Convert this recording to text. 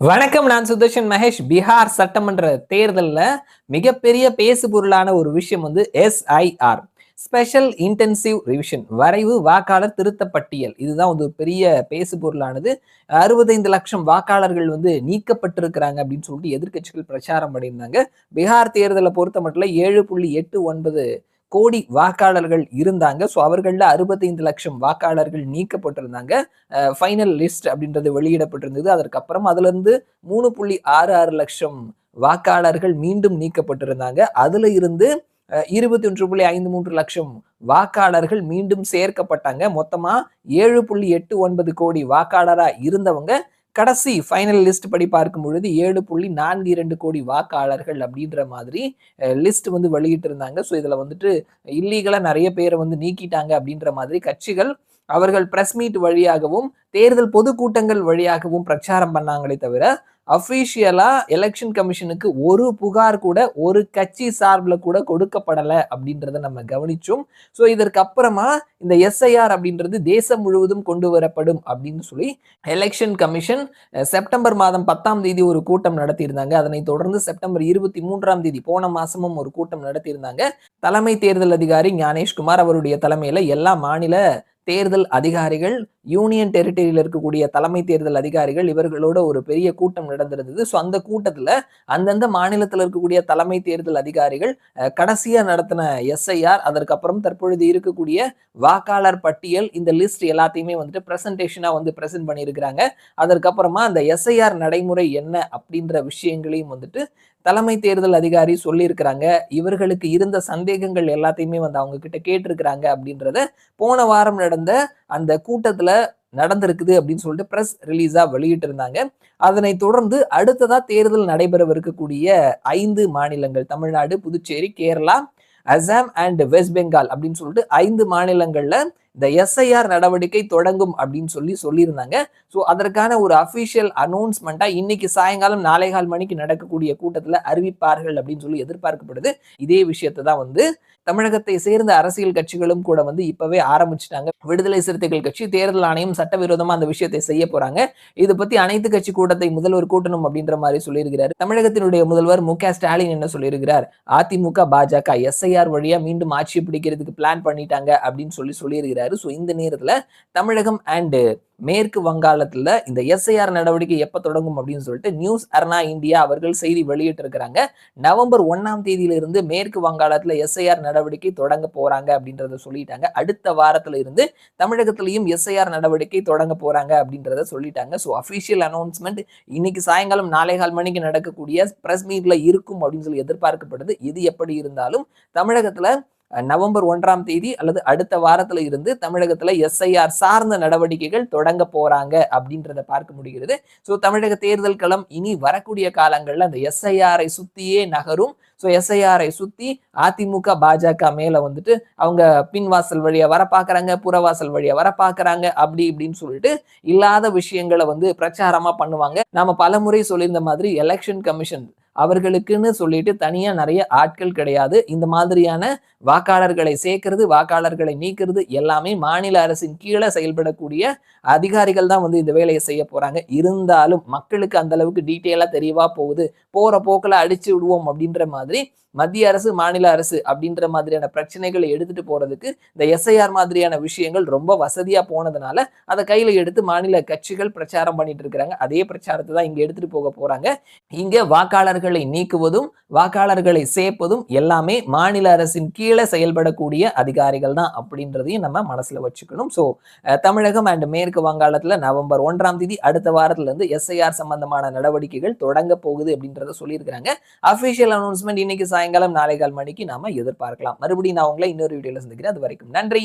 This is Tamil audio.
வணக்கம் நான் சுதர்ஷன் மகேஷ். பீகார் சட்டமன்ற தேர்தலில் மிகப்பெரிய பேசு பொருளான ஒரு விஷயம் வந்து எஸ்ஐஆர் ஸ்பெஷல் இன்டென்சிவ் ரிவிஷன் வரைவு வாக்காளர் திருத்த பட்டியல் இதுதான் வந்து ஒரு பெரிய பேசு பொருளானது அறுபத்தைந்து லட்சம் வாக்காளர்கள் வந்து நீக்கப்பட்டிருக்கிறாங்க அப்படின்னு சொல்லிட்டு எதிர்கட்சிகள் பிரச்சாரம் பண்ணியிருந்தாங்க. பீகார் தேர்தலை பொறுத்த மட்டும் ஏழு புள்ளி எட்டு ஒன்பது கோடி வாக்காளர்கள் இருந்தாங்க. ஸோ அவர்களில் அறுபத்தைந்து லட்சம் வாக்காளர்கள் நீக்கப்பட்டிருந்தாங்க. ஃபைனல் லிஸ்ட் அப்படின்றது வெளியிடப்பட்டிருந்தது. அதற்கப்புறம் அதுலேருந்து மூணு புள்ளி ஆறு ஆறு லட்சம் வாக்காளர்கள் மீண்டும் நீக்கப்பட்டிருந்தாங்க. அதுல இருந்து இருபத்தி ஒன்று புள்ளி ஐந்து மூன்று லட்சம் வாக்காளர்கள் மீண்டும் சேர்க்கப்பட்டாங்க. மொத்தமா ஏழு புள்ளி எட்டு ஒன்பது கோடி வாக்காளரா இருந்தவங்க. கடைசி ஃபைனல் லிஸ்ட் படி பார்க்கும் பொழுது ஏழு புள்ளி நான்கு இரண்டு கோடி வாக்காளர்கள் அப்படின்ற மாதிரி லிஸ்ட் வந்து வெளியிட்டு இருந்தாங்க ஸோ இதில் வந்துட்டு இல்லீகலாக நிறைய பேரை வந்து நீக்கிட்டாங்க அப்படின்ற மாதிரி கட்சிகள் அவர்கள் பிரஸ் மீட் வழியாகவும் தேர்தல் பொதுக்கூட்டங்கள் வழியாகவும் பிரச்சாரம் பண்ணாங்களே தவிர அஃபீஷியலா எலெக்ஷன் கமிஷனுக்கு ஒரு புகார் கூட ஒரு கட்சி சார்பில் கூட கொடுக்கப்படலை அப்படின்றத நம்ம கவனிச்சோம். ஸோ இதற்கு அப்புறமா இந்த எஸ்ஐஆர் அப்படின்றது தேசம் முழுவதும் கொண்டு வரப்படும் அப்படின்னு சொல்லி எலெக்ஷன் கமிஷன் செப்டம்பர் மாதம் பத்தாம் தேதி ஒரு கூட்டம் நடத்தியிருந்தாங்க. அதனை தொடர்ந்து செப்டம்பர் இருபத்தி மூன்றாம் தேதி போன மாசமும் ஒரு கூட்டம் நடத்தியிருந்தாங்க. தலைமை தேர்தல் அதிகாரி ஞானேஷ்குமார் அவருடைய தலைமையில் எல்லா மாநில தேர்தல் அதிகாரிகள் யூனியன் டெரிட்டரியில் இருக்கக்கூடிய தலைமை தேர்தல் அதிகாரிகள் இவர்களோட ஒரு பெரிய கூட்டம் நடந்திருந்தது. ஸோ அந்த கூட்டத்தில் அந்தந்த மாநிலத்தில் இருக்கக்கூடிய தலைமை தேர்தல் அதிகாரிகள் கடைசியாக நடத்தின எஸ்ஐஆர் அதற்கப்புறம் தற்பொழுது இருக்கக்கூடிய வாக்காளர் பட்டியல் இந்த லிஸ்ட் எல்லாத்தையுமே வந்துட்டு ப்ரெசன்டேஷனாக வந்து ப்ரெசென்ட் பண்ணியிருக்கிறாங்க. அதற்கப்புறமா அந்த எஸ்ஐஆர் நடைமுறை என்ன அப்படின்ற விஷயங்களையும் வந்துட்டு தலைமை தேர்தல் அதிகாரி சொல்லியிருக்கிறாங்க. இவர்களுக்கு இருந்த சந்தேகங்கள் எல்லாத்தையுமே வந்து அவங்க கிட்ட கேட்டிருக்கிறாங்க அப்படின்றத போன வாரம் நடந்த அந்த கூட்டத்தில் நடந்திருக்குது அப்படின்னு சொல்லிட்டு ப்ரெஸ் ரிலீஸா வெளியிட்டிருந்தாங்க. அதனை தொடர்ந்து அடுத்ததா தேர்தல் நடைபெறவிருக்கக்கூடிய ஐந்து மாநிலங்கள் தமிழ்நாடு புதுச்சேரி கேரளா அசாம் அண்ட் வெஸ்ட் பெங்கால் அப்படின்னு சொல்லிட்டு ஐந்து மாநிலங்கள்ல இந்த எஸ்ஐஆர் நடவடிக்கை தொடங்கும் அப்படின்னு சொல்லி சொல்லியிருந்தாங்க. ஸோ அதற்கான ஒரு அஃபிஷியல் அனௌன்ஸ்மெண்ட்டா இன்னைக்கு சாயங்காலம் நாளை கால் மணிக்கு நடக்கக்கூடிய கூட்டத்தில் அறிவிப்பார்கள் அப்படின்னு சொல்லி எதிர்பார்க்கப்படுது. இதே விஷயத்தை தான் வந்து தமிழகத்தை சேர்ந்த அரசியல் கட்சிகளும் கூட வந்து இப்பவே ஆரம்பிச்சிட்டாங்க. விடுதலை சிறுத்தைகள் கட்சி தேர்தல் ஆணையம் சட்டவிரோதமா அந்த விஷயத்தை செய்ய போறாங்க. இதை பத்தி அனைத்து கட்சி கூட்டத்தை முதல்வர் கூட்டணும் அப்படின்ற மாதிரி சொல்லியிருக்கிறார். தமிழகத்தினுடைய முதல்வர் மு ஸ்டாலின் என்ன சொல்லியிருக்கிறார்? அதிமுக பாஜக எஸ்ஐஆர் வழியா மீண்டும் ஆட்சி பிடிக்கிறதுக்கு பிளான் பண்ணிட்டாங்க அப்படின்னு சொல்லி சொல்லியிருக்கிறார். ஸோ இந்த நேரத்தில் தமிழகம் அண்டு மேற்கு வங்காளத்தில் இந்த எஸ்ஐஆர் நடவடிக்கை எப்போ தொடங்கும் அப்படின்னு சொல்லிட்டு நியூஸ் அர்னா இந்தியா அவர்கள் செய்தி வெளியிட்டு இருக்கிறாங்க நவம்பர் ஒன்றாம் தேதியிலிருந்து மேற்கு வங்காளத்தில் எஸ்ஐஆர் நடவடிக்கை தொடங்க போறாங்க அப்படின்றத சொல்லிட்டாங்க. அடுத்த வாரத்தில் இருந்து தமிழகத்திலையும் எஸ்ஐஆர் நடவடிக்கை தொடங்க போகிறாங்க அப்படின்றத சொல்லிட்டாங்க. ஸோ அஃபிஷியல் அனௌன்ஸ்மெண்ட் இன்னைக்கு சாயங்காலம் நாளை கால் மணிக்கு நடக்கக்கூடிய பிரஸ் மீட்டில் இருக்கும் அப்படின்னு சொல்லி எதிர்பார்க்கப்படுது. இது எப்படி இருந்தாலும் தமிழகத்தில் நவம்பர் ஒன்றாம் தேதி அல்லது அடுத்த வாரத்துல இருந்து தமிழகத்துல எஸ்ஐஆர் சார்ந்த நடவடிக்கைகள் தொடங்க போறாங்க அப்படின்றத பார்க்க முடிகிறது. ஸோ தமிழக தேர்தல் களம் இனி வரக்கூடிய காலங்கள்ல அந்த எஸ்ஐஆரை சுத்தியே நகரும். ஸோ எஸ்ஐஆரை சுத்தி அதிமுக பாஜக மேல வந்துட்டு அவங்க பின்வாசல் வழியை வர பார்க்குறாங்க புறவாசல் வழியாக வர பார்க்குறாங்க அப்படி இப்படின்னு சொல்லிட்டு இல்லாத விஷயங்களை வந்து பிரச்சாரமா பண்ணுவாங்க. நாம பலமுறை சொல்லியிருந்த மாதிரி எலெக்ஷன் கமிஷன் அவர்களுக்குன்னு சொல்லிட்டு தனியா நிறைய ஆட்கள் கிடையாது. இந்த மாதிரியான வாக்காளர்களை சேர்க்கறது வாக்காளர்களை நீக்கிறது எல்லாமே மாநில அரசின் கீழே செயல்படக்கூடிய அதிகாரிகள் தான் வந்து இந்த வேலையை செய்ய போறாங்க. இருந்தாலும் மக்களுக்கு அந்த அளவுக்கு டீட்டெயிலா தெரியவா போகுது. போற போக்கில் அடிச்சு விடுவோம் அப்படின்ற மாதிரி மத்திய அரசு மாநில அரசு அப்படின்ற மாதிரியான பிரச்சனைகளை எடுத்துட்டு போறதுக்கு இந்த எஸ்ஐஆர் மாதிரியான விஷயங்கள் ரொம்ப வசதியா போனதுனால அதை கையில எடுத்து மாநில கட்சிகள் பிரச்சாரம் பண்ணிட்டு இருக்கிறாங்க. அதே பிரச்சாரத்தை தான் இங்க எடுத்துட்டு போக போறாங்க. இங்க வாக்காளர்களை நீக்குவதும் வாக்காளர்களை சேர்ப்பதும் எல்லாமே மாநில அரசின் கீழே செயல்படக்கூடிய அதிகாரிகள் தான் அப்படின்றதையும் நம்ம மனசுல வச்சுக்கணும். ஸோ தமிழகம் அண்ட் மேற்கு வங்காளத்துல நவம்பர் ஒன்றாம் தேதி அடுத்த வாரத்துல இருந்து எஸ்ஐஆர் சம்பந்தமான நடவடிக்கைகள் தொடங்க போகுது அப்படின்றத சொல்லியிருக்கிறாங்க. அபிஷியல் அனௌன்ஸ்மெண்ட் இன்னைக்கு சாயங்காலம் நாளை கால் மணிக்கு நாம எதிர்பார்க்கலாம். மறுபடியும் நான் உங்களை இன்னொரு வீடியோல சந்திக்கிறேன். அது வரைக்கும் நன்றி.